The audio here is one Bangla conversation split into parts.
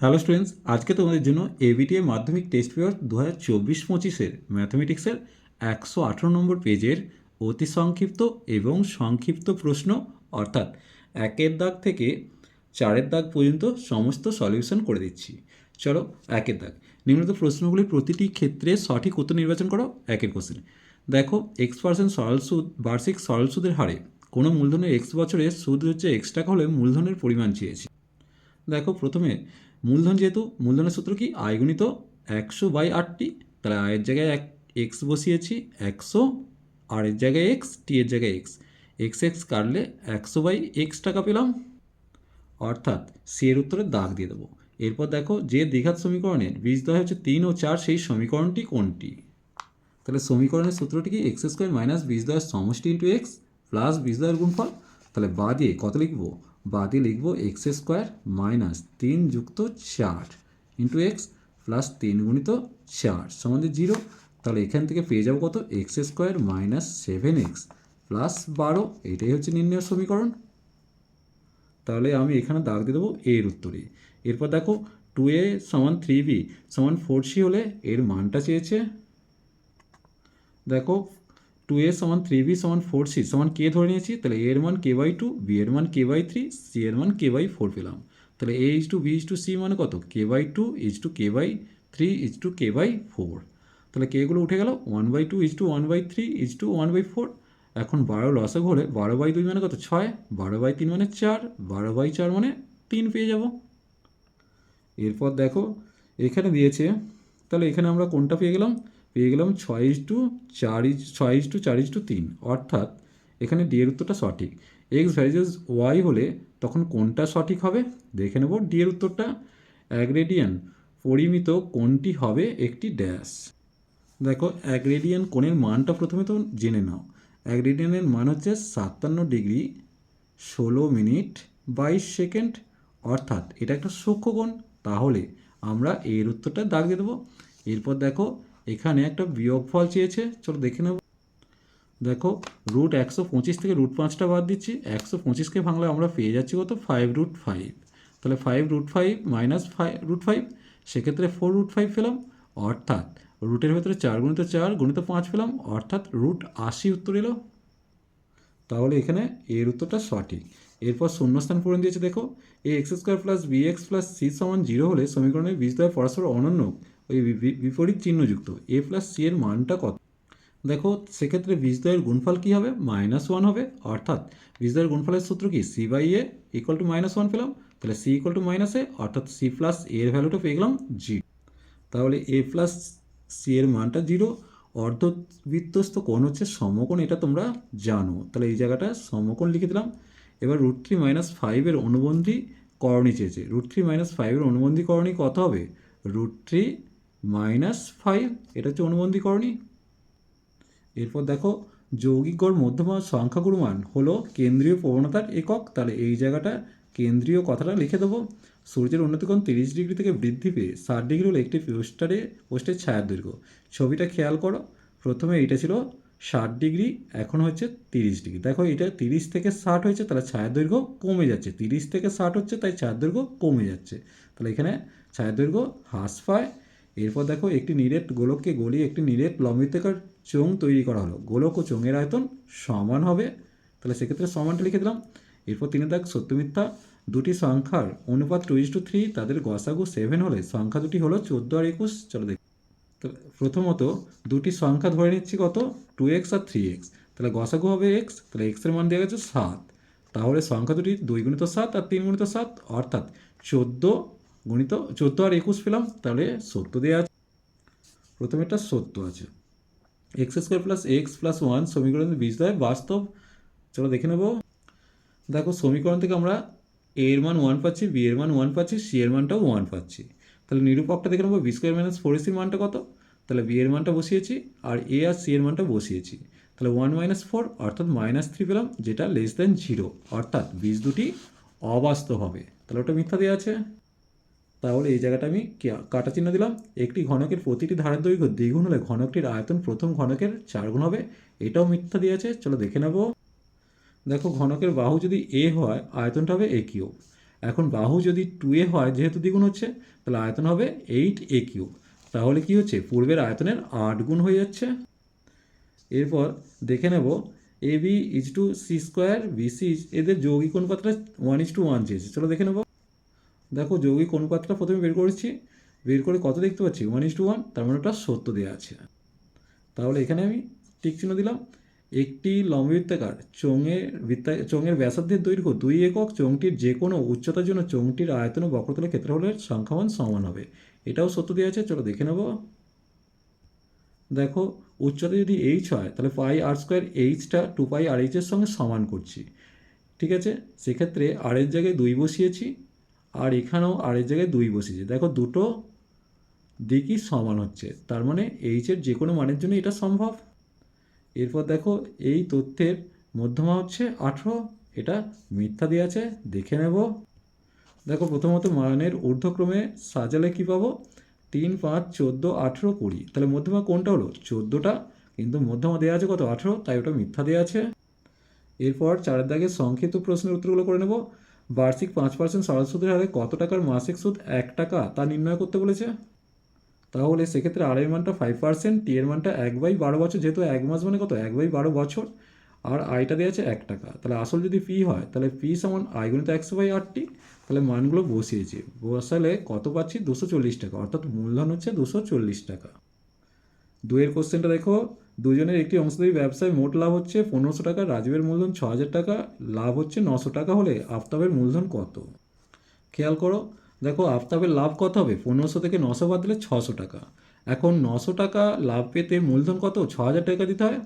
হ্যালো স্টুডেন্টস আজকে তোমাদের জন্য এবিটিএ মাধ্যমিক টেস্ট পেপার দু হাজার চব্বিশ পঁচিশের ম্যাথমেটিক্সের একশো আঠেরো নম্বর পেজের অতি সংক্ষিপ্ত এবং সংক্ষিপ্ত প্রশ্ন, অর্থাৎ একের দাগ থেকে চারের দাগ পর্যন্ত সমস্ত সলিউশন করে দিচ্ছি। চলো একের দাগ। নিম্নত প্রশ্নগুলির প্রতিটি ক্ষেত্রে সঠিক উত্তর নির্বাচন করো, একের কোশ্চেন দেখো এক্স পার্সেন্ট সরল সুদ, বার্ষিক সরল সুদের হারে কোনো মূলধনের এক্স বছরের সুদ হচ্ছে এক্স টাকা হলে মূলধনের পরিমাণ চেয়েছি। দেখো, প্রথমে মূলধন যেহেতু, মূলধনের সূত্র কি? আয় গুণিত একশো বাই আটটি তাহলে আয়ের জায়গায় এক এক্স বসিয়েছি, একশো আর এর জায়গায় এক্স টি এর জায়গায় এক্স এক্স এক্স কাটলে একশো বাই এক্স টাকা পেলাম। অর্থাৎ সি এর উত্তরে দাগ দিয়ে দেবো। এরপর দেখো যে দ্বিঘাত সমীকরণের বীজ বীজদ্বয় হচ্ছে তিন ও চার, সেই সমীকরণটি কোনটি? তাহলে সমীকরণের সূত্রটি কি? এক্স স্কোয়ার মাইনাস বীজ বীজদ্বয়ের সমষ্টি ইন্টু এক্স প্লাস বীজ বীজদ্বয়ের গুণফল? তাহলে বা দিয়ে কত লিখব? বা দিয়ে লিখব এক্স স্কোয়ার মাইনাস তিন যুক্ত চার ইন্টু এক্স প্লাস তিন গুণিত চার সমানে জিরো। তাহলে এখান থেকে পেয়ে যাব কত? X square minus seven x plus বারো, এটাই হচ্ছে নির্ণয় সমীকরণ। তাহলে আমি এখানে দাগ দিয়ে দেবো এর উত্তরে। এরপর দেখো টু এ সমান থ্রি বি সমান ফোর সি হলে এর মানটা চেয়েছে। দেখো টু এ সমান থ্রি বি সমান ফোর সি সমান কে ধরে নিয়েছি, তাহলে এর মান কে বাই টু বি এর মান কে বাই থ্রি সি এর মান কে বাই ফোর পেলাম। তাহলে a is to b is to c মানে কত? K by two is to k by three is to k by four তাহলে কেগুলো উঠে গেল one by two is to one by three is to one by four এখন বারো লসক হলে বারো বাই দুই মানে কত? ছয়। বারো বাই তিন মানে চার। বারো বাই চার মানে তিন পেয়ে যাব। এরপর দেখো, এখানে দিয়েছে, তাহলে এখানে আমরা কোনটা পেয়ে গেলাম? পেয়ে গেলাম ছয় ইজ টু চার ইজ ছয় ইজ টু চার ইজ টু তিন। অর্থাৎ এখানে ডি এর উত্তরটা সঠিক। এক্স ভ্যারিজেস ওয়াই হলে তখন কোনটা সঠিক হবে? দেখে নেব ডি এর উত্তরটা। অ্যাগ্রেডিয়ান পরিমিত কোনটি হবে একটি ড্যাশ? দেখো অ্যাগ্রেডিয়ান কোণের মানটা প্রথমে তো জেনে নাও। অ্যাগ্রেডিয়ানের মান হচ্ছে সাতান্ন ডিগ্রি ষোলো মিনিট বাইশ সেকেন্ড। অর্থাৎ এটা একটা সূক্ষ্মকোণ তাহলে আমরা এর উত্তরটা দাগ দিয়ে দেবো। এরপর দেখো এখানে একটা বিয়োগফল চেয়েছে, চলো দেখে নেব। দেখো রুট একশো পঁচিশ থেকে রুট পাঁচটা বাদ দিচ্ছি, একশো পঁচিশকে ভাঙলে আমরা পেয়ে যাচ্ছি কত? ফাইভ রুট ফাইভ তাহলে five root five minus five root five সেক্ষেত্রে ফোর রুট ফাইভ পেলাম, অর্থাৎ রুটের ভেতরে চার গুণিত চার, গুণিত পাঁচ পেলাম, অর্থাৎ রুট আশি উত্তর এলো। তাহলে এখানে এর উত্তরটা সঠিক। এরপর শূন্যস্থান পূরণ দিয়েছে, দেখো এই x square plus b x plus c সমান জিরো হলে সমীকরণের বীজদ্বয় পরস্পর অনন্য। ওই বিপরীত চিহ্নযুক্ত। এ প্লাস সি এর মানটা কত? দেখো, সেক্ষেত্রে বীজদ্বয়ের গুণফল কী হবে? মাইনাস ওয়ান হবে। অর্থাৎ বীজদ্বয়ের গুণফলের সূত্র কি? C by a equal to minus one পেলাম। তাহলে c equal to minus a, অর্থাৎ সি প্লাস এর ভ্যালুটা পেয়ে গেলাম জি তাহলে এ প্লাস সি এর মানটা জিরো। অর্ধবৃত্তস্থ কোণ হচ্ছে সমকোণ, এটা তোমরা জানো। তাহলে এই জায়গাটা সমকোণ লিখে দিলাম। এবার রুট থ্রি মাইনাস ফাইভের অনুবন্ধী করণী চেয়েছে। রুট থ্রি মাইনাস ফাইভের অনুবন্ধী করণী কত হবে? রুট থ্রি মাইনাস ফাইভ, এটা হচ্ছে অনুবন্ধী করণী এরপর দেখো, যৌগিক গড় মধ্যমা সংখ্যাগুরু মান হলো কেন্দ্রীয় প্রবণতার একক। তাহলে এই জায়গাটা কেন্দ্রীয় কথাটা লিখে দেবো। সূর্যের উন্নতিকোণ তিরিশ ডিগ্রি থেকে বৃদ্ধি পেয়ে ষাট ডিগ্রি হলো একটি পোস্টারে, পোস্টের ছায়ার দৈর্ঘ্য। ছবিটা খেয়াল করো, প্রথমে এটা ছিল ষাট ডিগ্রি, এখন হচ্ছে তিরিশ ডিগ্রি। দেখো এটা তিরিশ থেকে ষাট হয়েছে, তাহলে ছায়ার দৈর্ঘ্য কমে যাচ্ছে। তিরিশ থেকে ষাট হচ্ছে, তাই ছায়ার দৈর্ঘ্য কমে যাচ্ছে। তাহলে এখানে ছায়ার দৈর্ঘ্য হ্রাস পায় এরপর দেখো একটি নিরেট গোলককে গলিয়ে একটি নিরেট লম্বিতকার চোঙ তৈরি করা হলো। গোলক ও চোঙের আয়তন সমান হবে। তাহলে সেক্ষেত্রে সমানটা লিখে দিলাম। এরপর তিনি দেখ সত্য মিথ্যা। দুটি সংখ্যার অনুপাত টু ইস টু থ্রি তাদের গসাগু সেভেন হলে সংখ্যা দুটি হলো চোদ্দ আর একুশ। চলো দেখি। প্রথমত দুটি সংখ্যা ধরে নিচ্ছি কত? টু এক্স আর থ্রি এক্স তাহলে গসাগু হবে এক্স তাহলে এক্সের মান দেওয়া গেছে সাত। তাহলে সংখ্যা দুটি দুই গুণিত সাত আর তিন গুণিত সাত, অর্থাৎ চোদ্দ গুণিত চোদ্দ আর একুশ পেলাম, তাহলে সত্য দেওয়া আছে। প্রথমে একটা সত্য আছে। X square plus x plus one সমীকরণের বীজদ্বয় বাস্তব। চলো দেখে নেব। দেখো, সমীকরণ থেকে আমরা এ এর মান ওয়ান পাচ্ছি বি এর মান ওয়ান পাচ্ছি সি এর মানটাও ওয়ান পাচ্ছি। তাহলে নিরূপকটা দেখে নেব বি স্কোয়ার মাইনাস ফোর এসির মানটা কত? তাহলে বি এর মানটা বসিয়েছি, আর এ আর সি এর মানটা বসিয়েছি। তাহলে ওয়ান মাইনাস ফোর অর্থাৎ মাইনাস থ্রি পেলাম, যেটা লেস দেন জিরো অর্থাৎ বীজ দুটি অবাস্তব হবে। তাহলে ওটা মিথ্যা দেওয়া আছে। তাহলে এই জায়গাটা আমি কাটা চিহ্ন দিলাম? একটি ঘনকের প্রতিটি ধারের দৈর্ঘ্য দ্বিগুণ হলে ঘনকটির আয়তন প্রথম ঘনকের চার গুণ হবে। এটাও মিথ্যা দিয়েছে চলো দেখে নেব। দেখো, ঘনকের বাহু যদি এ হয়, আয়তনটা হবে এ কিউব। এখন বাহু যদি টু এ হয়, যেহেতু দ্বিগুণ হচ্ছে, তাহলে আয়তন হবে এইট এ কিউব। তাহলে কি হচ্ছে? পূর্বের আয়তনের আট গুণ হয়ে যাচ্ছে। এরপর দেখে নেব a b is to c square bc এদের যৌগিক অনুপাতটা ওয়ান ইজ টু ওয়ান চেয়েছে চলো দেখে নেব। দেখো যৌগিক অনুপাতটা প্রথমে বের করেছি, বের করে কত দেখতে পাচ্ছি? ওয়ান ইজ টু ওয়ান তার মানে ওটা সত্য দেওয়া আছে। তাহলে এখানে আমি টিক চিহ্ন দিলাম। একটি লম্ববৃত্তাকার চোঙের বৃত্তা, চোঙের ব্যাসার্ধের দৈর্ঘ্য দুই একক, চোঙটির যে কোনো উচ্চতার জন্য চোঙটির আয়তন ও বক্রতলের ক্ষেত্রফলের সংখ্যামান সমান হবে। এটাও সত্য দেওয়া আছে, চলো দেখে নেব। দেখো, উচ্চতা যদি এইচ হয়, তাহলে পাই আর স্কোয়ার এইচটা টু পাই আর এইচের সঙ্গে সমান করছি। ঠিক আছে? সেক্ষেত্রে আরের জায়গায় দুই বসিয়েছি। আর এখানেও আরের জায়গায় দুই বসিয়েছি দেখো, দুটো দিকই সমান হচ্ছে। তার মানে এইচের যে কোনো মানের জন্য এটা সম্ভব। এরপর দেখো, এই তথ্যের মধ্যমা হচ্ছে আঠেরো। এটা মিথ্যা দিয়ে আছে, দেখে নেব। দেখো, প্রথমত মানের ঊর্ধ্বক্রমে সাজালে কি পাবো? তিন, পাঁচ, চোদ্দ, আঠেরো, কুড়ি। তাহলে মধ্যমা কোনটা হলো? চোদ্দোটা। কিন্তু মধ্যমা দেওয়া আছে কত? আঠেরো। তাই ওটা মিথ্যা দেওয়া আছে। এরপর চারের দাগে সংক্ষিপ্ত প্রশ্নের উত্তরগুলো করে নেব। বার্ষিক পাঁচ পার্সেন্ট সরল সুদের হারে কত টাকার মাসিক সুদ? এক টাকা। তা নির্ণয় করতে বলেছে। তাহলে সেক্ষেত্রে এর মানটা ফাইভ পার্সেন্ট টি এর মানটা এক বাই বারো বছর, যেহেতু এক মাস মানে কত? এক বাই বারো বছর। আর আইটা দেওয়া আছে এক টাকা। তাহলে আসল যদি ফি হয়, তাহলে ফি সমান আই গুণিত একশো বাই আটটি তাহলে মানগুলো বসিয়েছি। বসালে কত পাচ্ছি? দুশো চল্লিশ টাকা। অর্থাৎ মূলধন হচ্ছে দুশো চল্লিশ টাকা। দুয়ের কোশ্চেনটা দেখো। দুজনের একটি অংশদায়ী ব্যবসায় মোট লাভ হচ্ছে পনেরোশো টাকা, রাজীবের মূলধন ছ হাজার টাকা, লাভ হচ্ছে নশো টাকা হলে আফতাবের মূলধন কত? খেয়াল করো, দেখো আফতাবের লাভ কত হবে? পনেরোশো থেকে নশো বাদ দিলে ছশো টাকা। এখন নশো টাকা লাভ পেতে মূলধন কত? ছ হাজার টাকা দিতে হয়।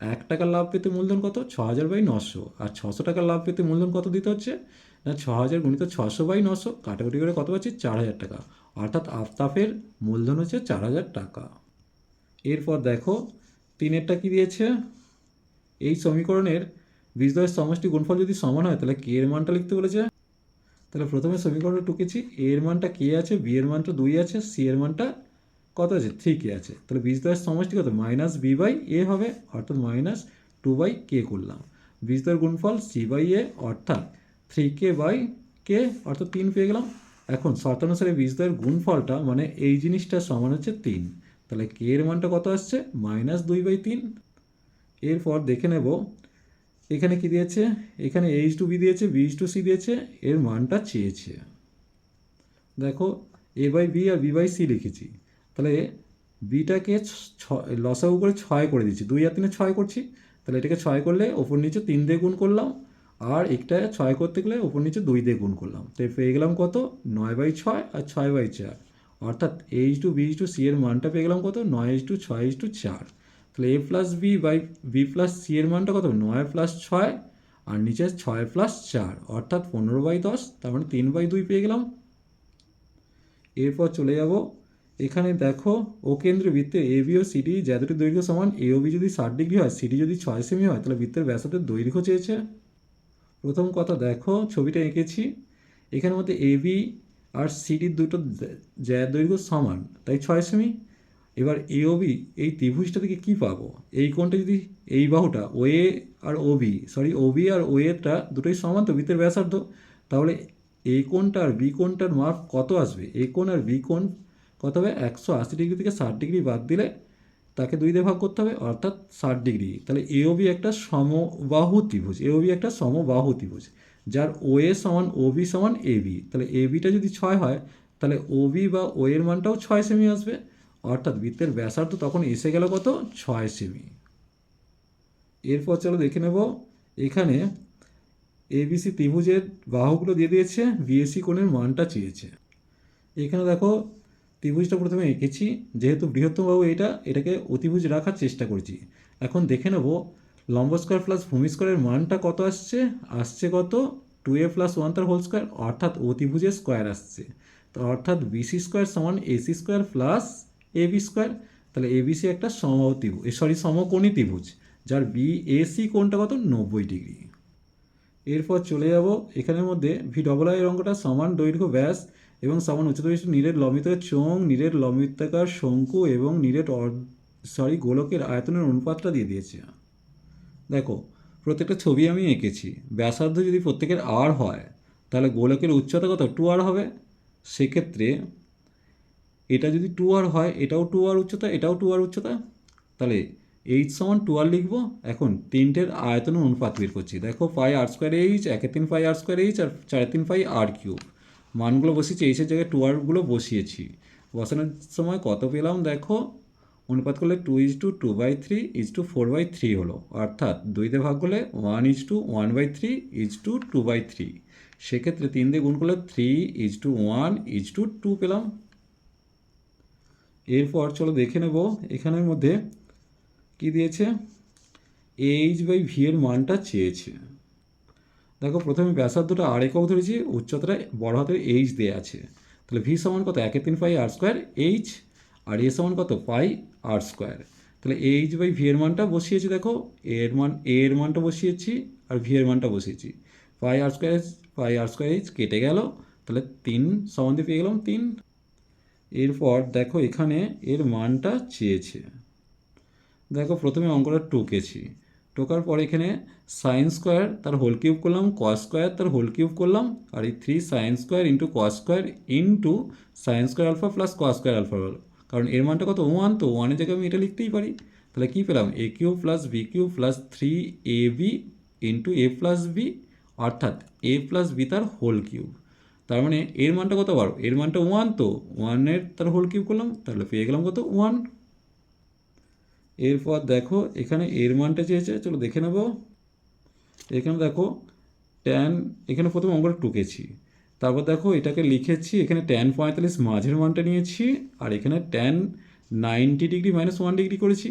এক টাকার লাভ পেতে মূলধন কত? ছ হাজার বাই নশো। আর ছশো টাকার লাভ পেতে মূলধন কত দিতে হচ্ছে? না ছ হাজার গুণিত ছশো বাই নশো, কাটাকুটি করে কত পাচ্ছি? চার হাজার টাকা। অর্থাৎ আফতাফের মূলধন হচ্ছে চার হাজার টাকা। এরপর দেখো তিনেরটা কি দিয়েছে? এই সমীকরণের বীজদ্বয়ের সমষ্টি গুণফল যদি সমান হয়, তাহলে কে এর মানটা লিখতে বলেছে? তাহলে প্রথমে সমীকরণটা টুকেছি এ এর মানটা কে আছে বি এর মানটা দুই আছে সি এর মানটা কত আছে? থ্রি কে আছে। তাহলে বীজদ্বয়ের সমষ্টি কত? মাইনাস বি বাই এ হবে, অর্থাৎ মাইনাস টু বাই কে করলাম। বীজদ্বয়ের গুণফল সি বাই এ, অর্থাৎ থ্রি কে বাই কে, অর্থাৎ তিন পেয়ে গেলাম। এখন শর্তানুসারে বীজদ্বয়ের গুণফলটা মানে এই জিনিসটা সমান হচ্ছে তিন। তাহলে কে এর মানটা কত আসছে? মাইনাস দুই বাই তিন। এরপর দেখে নেব, এখানে কি দিয়েছে? এখানে এইচ টু বি দিয়েছে বি টু সি দিয়েছে, এর মানটা চেয়েছে। দেখো এ বাই বি আর বি বাই সি লিখেছি। তাহলে বিটাকে লসাগু করে ছয় করে দিচ্ছি। দুই আর তিনে ছয় করছি। তাহলে এটাকে ছয় করলে ওপর নিচে তিন দিয়ে গুণ করলাম। আর একটা ছয় করতে গেলে ওপর নিচে দুই দিয়ে গুণ করলাম। তো পেয়ে গেলাম কত? নয় বাই ছয় আর ছয় বাই চার। অর্থাৎ h to b to c এর মানটা পেয়ে গেলাম কত? নয় এইচ টু ছয় এইচ টু চার। তাহলে a plus b by b plus c এর মানটা কত? নয় প্লাস ছয় আর নিচে ছয় প্লাস চার। অর্থাৎ পনেরো বাই দশ, তার মানে তিন বাই দুই পেয়ে গেলাম। এরপর চলে যাব। এখানে দেখো ও কেন্দ্র বৃত্তে এ বি ও সিডি যা দুটি দৈর্ঘ্য সমান। এ ও বি যদি ষাট ডিগ্রি হয় সিডি যদি ছয় সেমি হয়, তাহলে বৃত্তের ব্যাসার্ধের দৈর্ঘ্য চেয়েছে। প্রথম কথা দেখো, ছবিটা এঁকেছি। এখানের মধ্যে এ বি আর সিডির দুটো জ্যা দৈর্ঘ্য সমান, তাই ছয় সেমি এবার এ ও বি এই ত্রিভুজটা থেকে কী পাবো? এই কোণটা যদি এই বাহুটা O A R O B sorry O B R O এটা দুটোই সমান, তো বৃত্তের ব্যাসার্ধ। তাহলে এই কোণটা আর বি কোণটার মাপ কত আসবে? এই কোণ আর বি কোণ কত হবে? একশো আশি ডিগ্রি থেকে ষাট ডিগ্রি বাদ দিলে তাকে দুই দিয়ে ভাগ করতে হবে, অর্থাৎ ষাট ডিগ্রি। তাহলে এও বি একটা সমবাহু ত্রিভুজ এও বি একটা সমবাহু ত্রিভুজ। যার ও এ সমান ও বি সমান এ বি তাহলে এ বিটা যদি ছয় হয়, তাহলে ও বি বা ও এর মানটাও ছয় সেমি আসবে। অর্থাৎ বৃত্তের ব্যাসার্ধ তখন এসে গেল কত? ছয় সেমি এরপর চলো দেখে নেব, এখানে এবিসি ত্রিভুজের বাহুগুলো দিয়ে দিয়েছে বিএসি কোণের মানটা চেয়েছে। এখানে দেখো, ত্রিভুজটা প্রথমে এঁকেছি, যেহেতু বৃহত্তম বাহু এটা, এটাকে অতিভুজ রাখার চেষ্টা করছি। এখন দেখে নেব লম্ব স্কোয়ার প্লাস ভূমি স্কোয়ারের মানটা কত আসছে? আসছে কত? টু এ প্লাস ওয়ান তার হোল স্কোয়ার অর্থাৎ অতিভুজের স্কোয়ার আসছে। তো অর্থাৎ বিসি স্কোয়ার সমান AC square plus A B square তাহলে এবিসি একটা সমত্রিভুজ সরি সমকোণী ত্রিভুজ যার বি এসি কোণটা কত? নব্বই ডিগ্রি। এরপর চলে যাব, এখানের মধ্যে ভি ডবল আই অঙ্কটা সমান দৈর্ঘ্য ব্যাস, এবং সমান উচ্চতা বিশিষ্ট নীরের লম্বিত চোং নীরের লম্বিতাকার শঙ্কু এবং নীরের সরি গোলকের আয়তনের অনুপাতটা দিয়ে দিয়েছে। দেখো, প্রত্যেকটা ছবি আমি এঁকেছি। ব্যাসার্ধ যদি প্রত্যেকের আর হয়, তাহলে গোলকের উচ্চতা কত? টু আর হবে। সেক্ষেত্রে এটা যদি টু আর হয়, এটাও টু আর উচ্চতা, এটাও টু আর উচ্চতা। তাহলে এইচ সমান টু আর লিখব। এখন তিনটের আয়তন অনুপাত বের করছি। দেখো ফাই আর স্কোয়ার এইচ একে তিন ফাই আর স্কোয়ার এইচ আর চারে তিন ফাই আর কিউব মানগুলো বসিয়েছি এইচের জায়গায় টু আরগুলো বসিয়েছি। বসানোর সময় কত পেলাম? দেখো অনুপাত করলে two is to two by three is to four by three হলো। অর্থাৎ দুইতে ভাগ করলে one is to one by three is to two by three সেক্ষেত্রে তিন দিয়ে গুণ করলে three is to one is to two পেলাম। এরপর চলো দেখে নেব এখানের মধ্যে কি দিয়েছে? এইচ বাই ভি এর মানটা চেয়েছে। দেখো প্রথমে ব্যাসার্ধটা আর একক ধরেছি, উচ্চতাটা বড় হাতের এইচ দেওয়া আছে। তাহলে ভি সমান কত? একে তিন পাই r square H R A সমান কত? Pi r square. তাহলে এইচ বাই ভি এর মানটা বসিয়েছি, দেখো এ এর মান এ এর মানটা বসিয়েছি আর ভি এর মানটা বসিয়েছি। Pi r square pi r square h কেটে গেল, তাহলে তিন সমান দিয়ে পেয়ে গেলাম তিন। এরপর দেখো এখানে এর মানটা চেয়েছে। দেখো প্রথমে অঙ্কটা টুকেছি। টোকার পর এখানে সাইন স্কোয়ার তার হোল কিউব করলাম কস স্কোয়ার তার হোল কিউব করলাম, আর এই three sine square into cos square into sine square alpha plus cos square alpha কারণ এর মানটা কত? ওয়ান তো ওয়ানের জায়গায় আমি এটা লিখতেই পারি। তাহলে কী পেলাম? A cube plus b cube plus three a b into a plus b অর্থাৎ এ প্লাস বি তার হোল কিউব তার মানে এর মানটা কত বারো এর মানটা ওয়ান তো ওয়ানের তার হোল কিউব করলাম। তাহলে পেয়ে গেলাম কত? ওয়ান এরপর দেখো, এখানে এর মানটা চেয়েছে। চলো দেখে নেব। এখানে দেখো ট্যান এখানে প্রথমে আমরা টুকেছি। তারপর দেখো, এটাকে লিখেছি, এখানে ট্যান পঁয়তাল্লিশ মাঝের মানটা নিয়েছি, আর এখানে tan ninety degree minus one degree করেছি।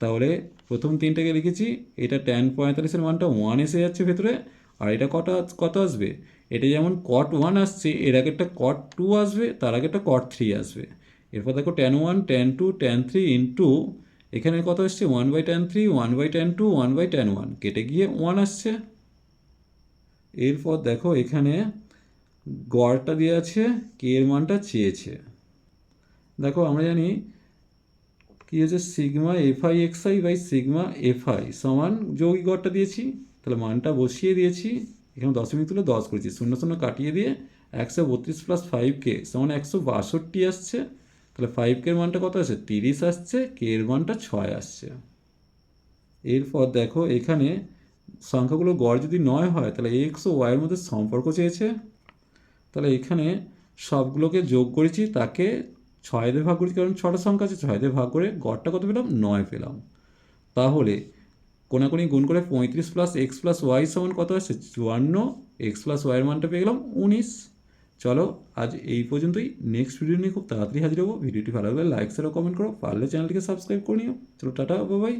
তাহলে প্রথম তিনটাকে লিখেছি, এটা ট্যান পঁয়তাল্লিশের মানটা ওয়ান এসে যাচ্ছে ভেতরে, আর এটা কত কত আসবে? এটা যেমন কট ওয়ান আসছে, এর আগে একটা কট টু আসবে, তার আগে একটা কট থ্রি আসবে। এরপর দেখো tan one tan two tan three into এখানে কত আসছে? One by tan three one by tan two one by tan one কেটে গিয়ে ওয়ান আসছে। এরপর দেখো এখানে গড়টা দিয়ে আছে কে এর মানটা চেয়েছে। দেখো, আমরা জানি কী হচ্ছে sigma f i x i by sigma f i সমান যৌগিক গড়টা দিয়েছি, তাহলে মানটা বসিয়ে দিয়েছি, এখানে দশমিক তুলে দশ করেছি, শূন্য শূন্য কাটিয়ে দিয়ে একশো বত্রিশ প্লাস ফাইভ কে সমান একশো বাষট্টি আসছে, তাহলে ফাইভ কে এর মানটা কত আসছে, তিরিশ আসছে কে এর মানটা ছয় আসছে। এরপর দেখো, এখানে সংখ্যাগুলো গড় যদি নয় হয়, তাহলে এক্স ও ওয়াইয়ের মধ্যে সম্পর্ক চেয়েছে তাহলে এখানে সবগুলোকে যোগ করেছি, তাকে ছয় দিয়ে ভাগ করেছি, কারণ ছটা সংখ্যা আছে, ছয় দিয়ে ভাগ করে গড়টা কত পেলাম? নয় পেলাম। তাহলে কোনাকুনি গুণ করে পঁয়ত্রিশ প্লাস এক্স প্লাস ওয়াই সমান কত আসছে? চুয়ান্ন। এক্স প্লাস ওয়াইয়ের মানটা পেয়ে গেলাম উনিশ। চলো আজ এই পর্যন্তই। নেক্সট ভিডিও নিয়ে খুব তাড়াতাড়ি হাজির হব। ভিডিওটি ভালো লাগলে লাইক শেয়ার কমেন্ট করো। পারলে চ্যানেলটিকে সাবস্ক্রাইব করে নিও। চলো টাটা বাবাই